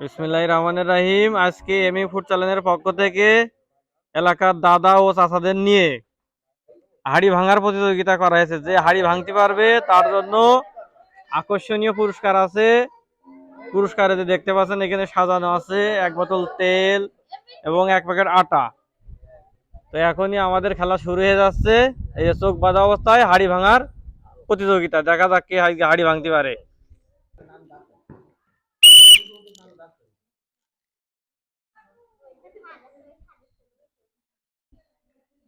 বিসমিল্লাহ রহমানের রাহিম। আজকে এমই ফুড চ্যানেলের পক্ষ থেকে এলাকার দাদা ও চাচাদের নিয়ে হাড়ি ভাঙার প্রতিযোগিতা করা হয়েছে। যে হাড়ি ভাঙতে পারবে, তার জন্য আকর্ষণীয় পুরস্কার আছে। পুরস্কারে যে দেখতে পাচ্ছেন, এখানে সাজানো আছে এক বোতল তেল এবং এক প্যাকেট আটা। তো এখনই আমাদের খেলা শুরু হয়ে যাচ্ছে। এই যে চোখ বাঁধা অবস্থায় হাড়ি ভাঙার প্রতিযোগিতা। দেখা যাক কে হাড়ি ভাঙতে পারে।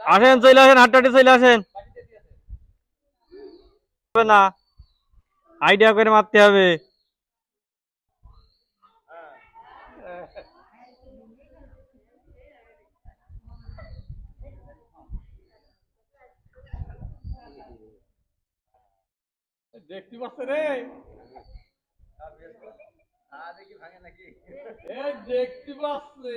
আসেন চলে আসেন হাট্টাটি চলে আসেন। না। আইডিয়া করে মারতে হবে। দেখতে পাচ্ছে রে। এ দেখতে পাচ্ছে।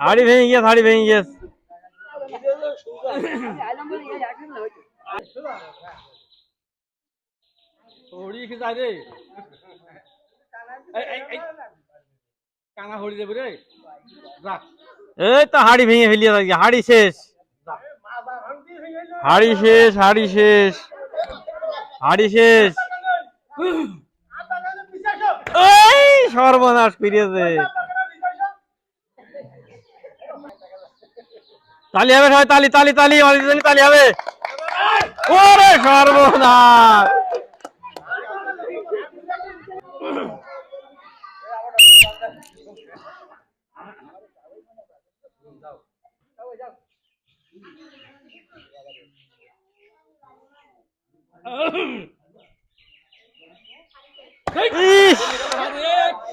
হাড়ি ভেঙে গিয়েছে হাড়ি ভেঙে গিয়েছে এই, তো হাড়ি ভেঙে ফেলিয়ে থাকি হাড়ি শেষ হাড়ি শেষ হাড়ি শেষ হাড়ি শেষ সর্বনাশ ফিরিয়েছে তালি হবে সবাই, তালি তালি তালি জন্য তালি হবে। ওরে সর্বনাশ।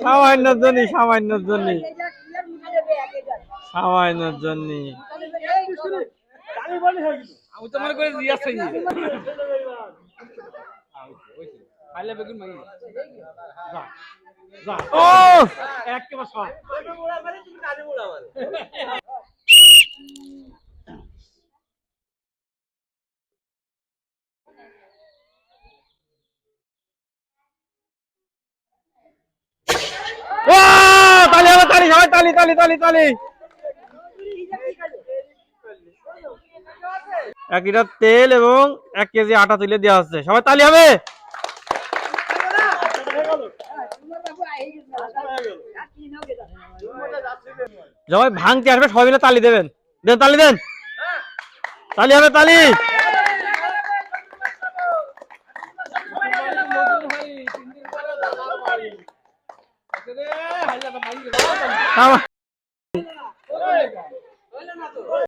সামান্য জন্য সামান্য জন্য সামান্য জন্য আমি তো মনে করে খাইলে বেগুন মাগি ও! একেবারে সব। ও তালি হবে তালি সবাই তালি তালি তালি তালি। এক লিটার তেল এবং এক কেজি আটা তুলে দেওয়া হচ্ছে। সবাই তালি হবে? সবাই ভাঙতে আসবে সবাই মিলে তালি দেবেন। দেন তালি দেন। তালি হবে তালি। রে হাইলা তো মাগি থামা।